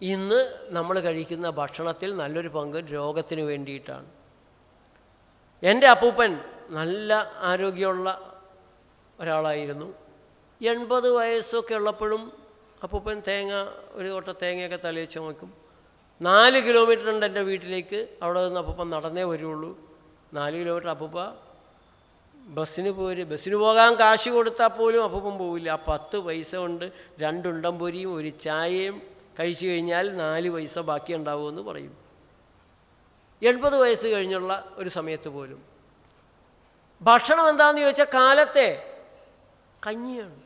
ഇന്ന് നമ്മൾ കഴിക്കുന്ന ഭക്ഷണത്തിൽ നല്ലൊരു പങ്ക് രോഗത്തിന് വേണ്ടിയിട്ടാണ്. എന്റെ അപ്പൂപ്പൻ നല്ല ആരോഗ്യമുള്ള ഒരാളായിരുന്നു. എൺപത് വയസ്സൊക്കെ ഉള്ളപ്പോഴും അപ്പൂപ്പൻ തേങ്ങ ഒരു കൊട്ട തേങ്ങയൊക്കെ തലയിൽ നോക്കും. നാല് കിലോമീറ്റർ ഉണ്ട് എന്റെ വീട്ടിലേക്ക്. അവിടെ നിന്ന് അപ്പൂപ്പൻ നടന്നേ വരുള്ളൂ. നാല് കിലോമീറ്റർ അപ്പൂപ്പ ബസ്സിന് പോര് ബസ്സിന് പോകാൻ കാശ് കൊടുത്താൽ പോലും അപ്പൂപ്പൻ പോവില്ല. ആ പത്ത് പൈസ കൊണ്ട് രണ്ടുണ്ടം പൊരിയും ഒരു ചായയും കഴിച്ചു കഴിഞ്ഞാൽ നാല് പൈസ ബാക്കി ഉണ്ടാവുമെന്ന് പറയും. എൺപത് വയസ്സ് കഴിഞ്ഞുള്ള ഒരു സമയത്ത് പോലും. ഭക്ഷണം എന്താണെന്ന് ചോദിച്ചാൽ കാലത്തെ കഞ്ഞിയാണ്.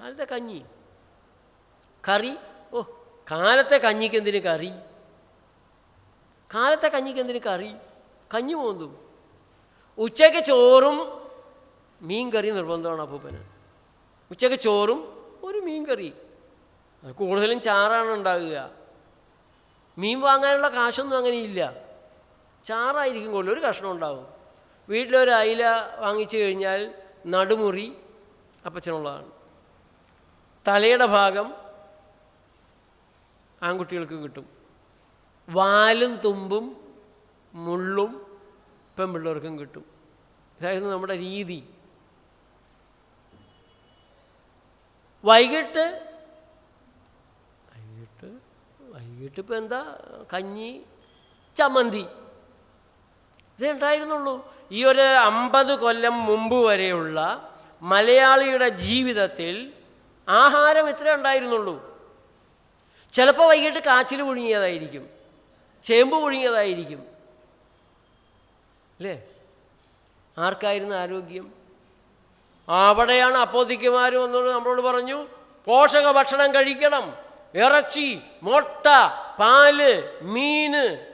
കാലത്തെ കഞ്ഞി. കറി? ഓ കാലത്തെ കഞ്ഞിക്ക് എന്തിന് കറി? കാലത്തെ കഞ്ഞിക്ക് എന്തിന് കറി? കഞ്ഞി പോന്തും. ഉച്ചയ്ക്ക് ചോറും മീൻ കറി നിർബന്ധമാണ് അപ്പൂപ്പന്. ഉച്ചയ്ക്ക് ചോറും ഒരു മീൻ കറി അത് കൂടുതലും ചാറാണ് ഉണ്ടാകുക മീൻ വാങ്ങാനുള്ള കാശൊന്നും അങ്ങനെ ഇല്ല ചാറായിരിക്കും കൂടുതൽ ഒരു കഷ്ണം ഉണ്ടാവും. വീട്ടിലൊരു അയില വാങ്ങിച്ചു കഴിഞ്ഞാൽ നടുമുറി അപ്പച്ചനുള്ളതാണ്. തലയുടെ ഭാഗം ആൺകുട്ടികൾക്ക് കിട്ടും. വാലും തുമ്പും മുള്ളും പെൺപിള്ളേർക്കും കിട്ടും. ഇതായിരുന്നു നമ്മുടെ രീതി. വൈകിട്ട് വൈകിട്ട് വൈകിട്ട് ഇപ്പം എന്താ? കഞ്ഞി ചമ്മന്തി. ഇതേ ഉണ്ടായിരുന്നുള്ളൂ. ഈ ഒരു അമ്പത് കൊല്ലം മുമ്പ് വരെയുള്ള മലയാളിയുടെ ജീവിതത്തിൽ ആഹാരം ഇത്ര ഉണ്ടായിരുന്നുള്ളൂ. ചിലപ്പോൾ വൈകിട്ട് കാച്ചിൽ പുഴുങ്ങിയതായിരിക്കും. ചേമ്പ് പുഴുങ്ങിയതായിരിക്കും. അല്ലേ? ആർക്കായിരുന്നു ആരോഗ്യം? അവിടെയാണ് അപ്പോതിക്കുമാർ എന്നോട് നമ്മളോട് പറഞ്ഞു പോഷക ഭക്ഷണം കഴിക്കണം. ഇറച്ചി മുട്ട പാൽ മീന്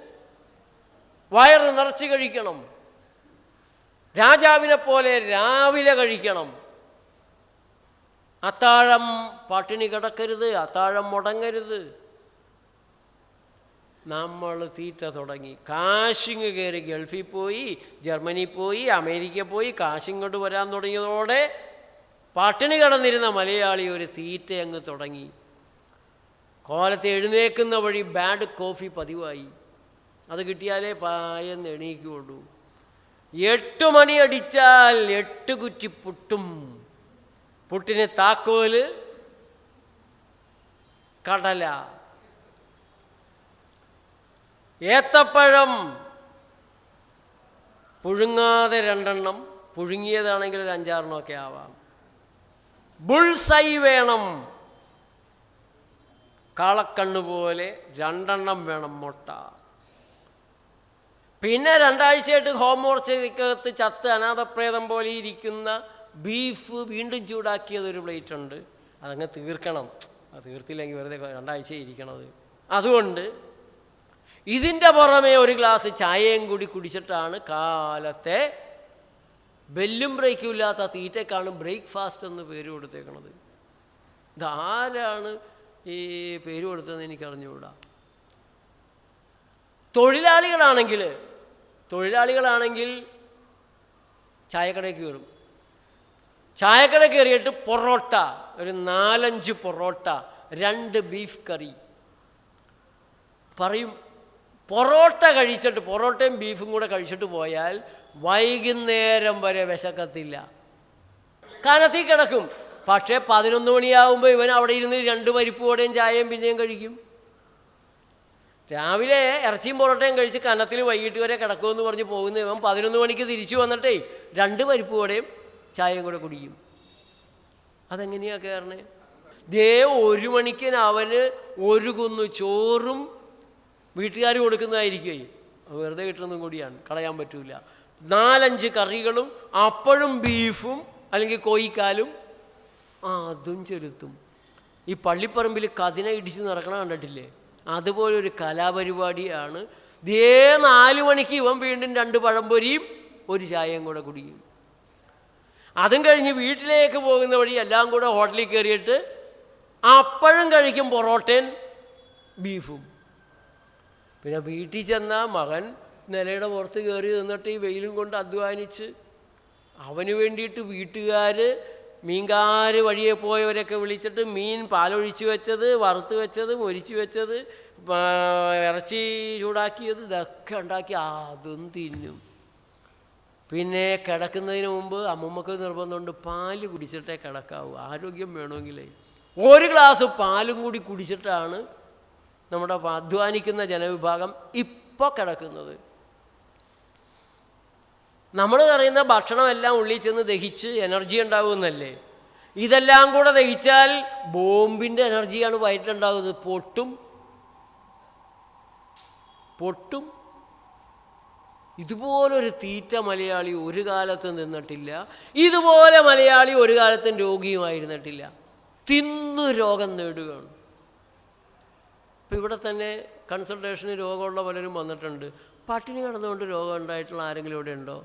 വയറ് നിറച്ച് കഴിക്കണം. രാജാവിനെ പോലെ രാവിലെ കഴിക്കണം. അത്താഴം പട്ടിണി കിടക്കരുത് അത്താഴം മുടങ്ങരുത്. നമ്മൾ തീറ്റ തുടങ്ങി. കാശിങ് കയറി ഗൾഫിൽ പോയി ജർമ്മനി പോയി അമേരിക്ക പോയി കാശിങ്ങോട്ട് വരാൻ തുടങ്ങിയതോടെ പട്ടിണി കിടന്നിരുന്ന മലയാളി ഒരു തീറ്റ അങ്ങ് തുടങ്ങി. കോലത്ത് എഴുന്നേക്കുന്ന വഴി ബാഡ് കോഫി പതിവായി. അത് കിട്ടിയാലേ പായെന്ന് എണീക്കുള്ളൂ. എട്ട് മണി അടിച്ചാൽ എട്ട് കുറ്റി പുട്ടും. പുട്ടിനെ താക്കോൽ കടല. ഏത്തപ്പഴം പുഴുങ്ങാതെ രണ്ടെണ്ണം പുഴുങ്ങിയതാണെങ്കിൽ ഒരു അഞ്ചാറെണ്ണമൊക്കെ ആവാം. ബുൾസൈ വേണം. കാളക്കണ്ണ് പോലെ രണ്ടെണ്ണം വേണം മുട്ട. പിന്നെ രണ്ടാഴ്ചയായിട്ട് ഹോംവർച്ചകത്ത് ചത്ത് അനാഥപ്രേതം പോലെ ഇരിക്കുന്ന ബീഫ് വീണ്ടും ചൂടാക്കിയത് ഒരു പ്ലേറ്റ് ഉണ്ട്. അതങ്ങ് തീർക്കണം. അത് തീർത്തില്ലെങ്കിൽ വെറുതെ രണ്ടാഴ്ച ഇരിക്കണത്. അതുകൊണ്ട് ഇതിന്റെ പുറമേ ഒരു ഗ്ലാസ് ചായയും കൂടി കുടിച്ചിട്ടാണ് കാലത്തെ ബെല്ലും ബ്രേക്കും ഇല്ലാത്ത തീറ്റക്കാണ് ബ്രേക്ക്ഫാസ്റ്റ് എന്ന് പേര് കൊടുത്തേക്കണത്. ഇതാരാണ് ഈ പേര് കൊടുത്തതെന്ന് എനിക്ക് അറിഞ്ഞുകൂടാ തൊഴിലാളികളാണെങ്കിൽ തൊഴിലാളികളാണെങ്കിൽ ചായക്കടയിൽ കയറും. ചായക്കട കയറിയിട്ട് പൊറോട്ട ഒരു നാലഞ്ച് പൊറോട്ട രണ്ട് ബീഫ് കറി. പറയും പൊറോട്ട കഴിച്ചിട്ട് പൊറോട്ടയും ബീഫും കൂടെ കഴിച്ചിട്ട് പോയാൽ വൈകുന്നേരം വരെ വിശക്കത്തില്ല. കനത്തി കിടക്കും. പക്ഷേ പതിനൊന്ന് മണിയാകുമ്പോൾ ഇവൻ അവിടെ ഇരുന്ന് രണ്ട് പരിപ്പ് ചായയും പിന്നെയും കഴിക്കും. രാവിലെ ഇറച്ചിയും പൊറോട്ടയും കഴിച്ച് കനത്തിൽ വൈകിട്ട് വരെ കിടക്കുമെന്ന് പറഞ്ഞ് പോകുന്ന ഇവൻ പതിനൊന്ന് മണിക്ക് തിരിച്ചു വന്നിട്ടേ രണ്ട് പരിപ്പ് ചായയും കൂടെ കുടിക്കും. അതെങ്ങനെയാ കയറണേ ദേ ഒരു മണിക്കിന് അവന് ഒരു കുന്നു ചോറും വീട്ടുകാർ കൊടുക്കുന്നതായിരിക്കും. വെറുതെ കിട്ടുന്നതും കൂടിയാണ് കളയാൻ പറ്റൂല. നാലഞ്ച് കറികളും അപ്പോഴും ബീഫും അല്ലെങ്കിൽ കോയിക്കാലും ആ അതും ചെലുത്തും. ഈ പള്ളിപ്പറമ്പിൽ കതിന ഇടിച്ച് നടക്കണ കണ്ടിട്ടില്ലേ? അതുപോലെ ഒരു കലാപരിപാടിയാണ്. ദേ നാല് മണിക്ക് ഇവൻ വീണ്ടും രണ്ട് പഴംപൊരിയും ഒരു ചായയും കൂടെ കുടിക്കും. അതും കഴിഞ്ഞ് വീട്ടിലേക്ക് പോകുന്ന വഴി എല്ലാം കൂടെ ഹോട്ടലിൽ കയറിയിട്ട് അപ്പോഴും കഴിക്കും പൊറോട്ടയും ബീഫും. പിന്നെ വീട്ടിൽ ചെന്ന മകൻ നിലയുടെ പുറത്ത് കയറി നിന്നിട്ട് ഈ വെയിലും കൊണ്ട് അധ്വാനിച്ച് അവന് വേണ്ടിയിട്ട് വീട്ടുകാർ മീൻകാർ വഴിയെ പോയവരൊക്കെ വിളിച്ചിട്ട് മീൻ പാലൊഴിച്ചു വെച്ചത് വറുത്ത് വെച്ചത് ഒരിച്ചു വെച്ചത് ഇറച്ചി ചൂടാക്കിയത് ഇതൊക്കെ ഉണ്ടാക്കി അതും തിന്നും. പിന്നെ കിടക്കുന്നതിന് മുമ്പ് അമ്മമ്മക്ക് നിർബന്ധമുണ്ട് പാൽ കുടിച്ചിട്ടേ കിടക്കാവൂ. ആരോഗ്യം വേണമെങ്കിലേ. ഒരു ഗ്ലാസ് പാലും കൂടി കുടിച്ചിട്ടാണ് നമ്മുടെ അധ്വാനിക്കുന്ന ജനവിഭാഗം ഇപ്പോൾ കിടക്കുന്നത്. നമ്മൾ പറയുന്ന ഭക്ഷണമെല്ലാം ഉള്ളിൽ ചെന്ന് ദഹിച്ച് എനർജി ഉണ്ടാകുമെന്നല്ലേ ഇതെല്ലാം കൂടെ ദഹിച്ചാൽ ബോംബിന്റെ എനർജിയാണ് വയറ്റിലുണ്ടാകുന്നത് പൊട്ടും. പൊട്ടും. ഇതുപോലൊരു തീറ്റ മലയാളി ഒരു കാലത്ത് നിന്നിട്ടില്ല. ഇതുപോലെ മലയാളി ഒരു കാലത്തും രോഗിയുമായിരുന്നിട്ടില്ല. തിന്നു രോഗം നേടുകയാണ്. ഇപ്പം ഇവിടെ തന്നെ കൺസൾട്ടേഷന് രോഗമുള്ള പലരും വന്നിട്ടുണ്ട്. പട്ടിണി കിടന്നുകൊണ്ട് രോഗം ഉണ്ടായിട്ടുള്ള ആരെങ്കിലും ഇവിടെ ഉണ്ടോ?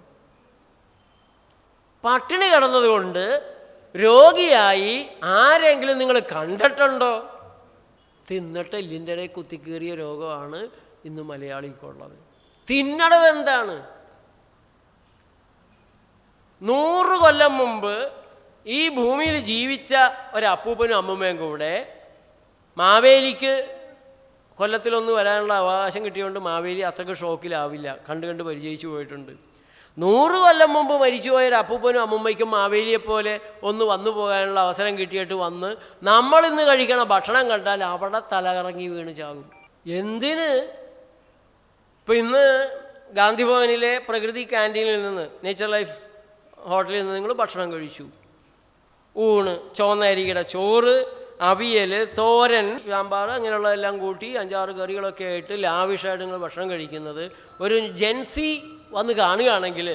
പട്ടിണി കിടന്നതുകൊണ്ട് രോഗിയായി ആരെങ്കിലും നിങ്ങൾ കണ്ടിട്ടുണ്ടോ? തിന്നിട്ട് എല്ലിന്റെ ഇടയിൽ കുത്തിക്കേറിയ രോഗമാണ് ഇന്ന് മലയാളിക്കുള്ളത്. തിന്നണത് എന്താണ്? നൂറ് കൊല്ലം മുമ്പ് ഈ ഭൂമിയിൽ ജീവിച്ച ഒരപ്പൂപ്പനും അമ്മൂമ്മയും കൂടെ മാവേലിക്ക് കൊല്ലത്തിലൊന്ന് വരാനുള്ള അവകാശം കിട്ടിയതുകൊണ്ട് മാവേലി അത്രയ്ക്ക് ഷോക്കിലാവില്ല. കണ്ട് കണ്ട് പരിചയിച്ചു പോയിട്ടുണ്ട്. നൂറ് കൊല്ലം മുമ്പ് മരിച്ചുപോയ ഒരു അപ്പൂപ്പനും അമ്മുമ്മയ്ക്കും മാവേലിയെ പോലെ ഒന്ന് വന്നു പോകാനുള്ള അവസരം കിട്ടിയിട്ട് വന്ന് നമ്മളിന്ന് കഴിക്കണ ഭക്ഷണം കണ്ടാൽ അവിടെ തലകറങ്ങി വീണ് ചാകും. എന്തിന്? ഇപ്പം ഇന്ന് ഗാന്ധിഭവനിലെ പ്രകൃതി ക്യാന്റീനിൽ നിന്ന് നേച്ചർ ലൈഫ് ഹോട്ടലിൽ നിന്ന് നിങ്ങൾ ഭക്ഷണം കഴിച്ചു. ഊണ് ചുവന്ന അരികിട ചോറ് അവിയൽ തോരൻ സാമ്പാർ അങ്ങനെയുള്ളതെല്ലാം കൂട്ടി അഞ്ചാറ് കറികളൊക്കെ ആയിട്ട് ലാവിഷായിട്ട് നിങ്ങൾ ഭക്ഷണം കഴിക്കുന്നത്. ഒരു ജെൻസി വന്ന് കാണുകയാണെങ്കിൽ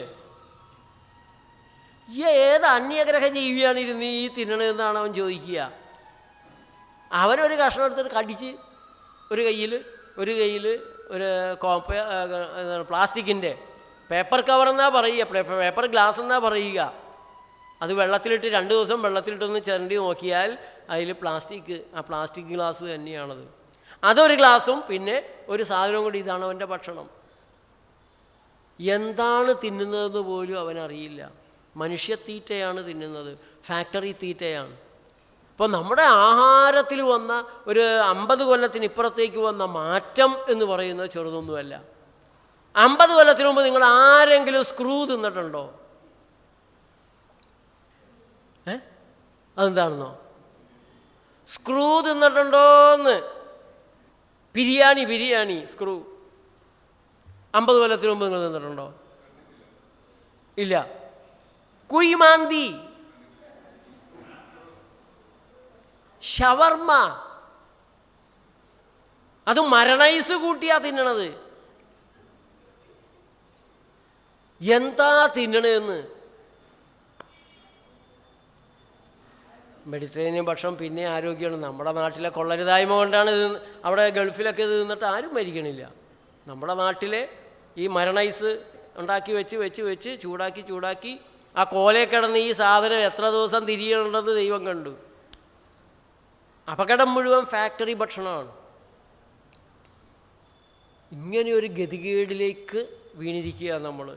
ഈ ഏത് അന്യഗ്രഹ ജീവിയാണ് ഇരുന്ന് ഈ തിന്നണതെന്നാണ് അവൻ ചോദിക്കുക. അവനൊരു കഷ്ണം എടുത്തിട്ട് കടിച്ച് ഒരു കയ്യിൽ ഒരു കയ്യിൽ ഒരു കോപ്പ പ്ലാസ്റ്റിക്കിന്റെ പേപ്പർ കവർ എന്നാ പറയുക പേപ്പർ ഗ്ലാസ് എന്നാ പറയുക. അത് വെള്ളത്തിലിട്ട് രണ്ട് ദിവസം വെള്ളത്തിലിട്ടൊന്ന് ചിരണ്ടി നോക്കിയാൽ അതിൽ പ്ലാസ്റ്റിക് ആ പ്ലാസ്റ്റിക് ഗ്ലാസ് തന്നെയാണത്. അതൊരു ഗ്ലാസും പിന്നെ ഒരു സാധനവും കൂടി ഇതാണ് അവന്റെ ഭക്ഷണം. എന്താണ് തിന്നുന്നതെന്ന് പോലും അവനറിയില്ല. മനുഷ്യത്തീറ്റയാണ് തിന്നുന്നത്. ഫാക്ടറി തീറ്റയാണ്. അപ്പോൾ നമ്മുടെ ആഹാരത്തിൽ വന്ന ഒരു അമ്പത് കൊല്ലത്തിന് ഇപ്പുറത്തേക്ക് വന്ന മാറ്റം എന്ന് പറയുന്നത് ചെറുതൊന്നുമല്ല. അമ്പത് കൊല്ലത്തിന് മുമ്പ് നിങ്ങൾ ആരെങ്കിലും സ്ക്രൂ തിന്നിട്ടുണ്ടോ? അതെന്താണെന്നോ? സ്ക്രൂ തിന്നിട്ടുണ്ടോന്ന്. ബിരിയാണി ബിരിയാണി സ്ക്രൂ. അമ്പത് കൊല്ലത്തിന് മുമ്പ് നിങ്ങൾ തിന്നിട്ടുണ്ടോ? ഇല്ല. കുഴിമാന്തി. ഷവർമ്മ അത് മരണൈസ് കൂട്ടിയാ തിന്നണത്. എന്താ തിന്നണതെന്ന് മെഡിറ്ററേനിയൻ ഭക്ഷണം പിന്നെ ആരോഗ്യമാണ്. നമ്മുടെ നാട്ടിലെ കൊള്ളരുതായ്മ കൊണ്ടാണ് ഇത് അവിടെ ഗൾഫിലൊക്കെ ഇത് നിന്നിട്ട് ആരും മരിക്കണില്ല. നമ്മുടെ നാട്ടിലെ ഈ മരണൈസ് ഉണ്ടാക്കി വെച്ച് വെച്ച് വെച്ച് ചൂടാക്കി ചൂടാക്കി ആ കോലയിൽ കിടന്ന് ഈ സാധനം എത്ര ദിവസം തിരിയണമെന്ന് ദൈവം കണ്ടു. അപകടം മുഴുവൻ ഫാക്ടറി ഭക്ഷണമാണ്. ഇങ്ങനെയൊരു ഗതികേടിലേക്ക് വീണിരിക്കുക നമ്മൾ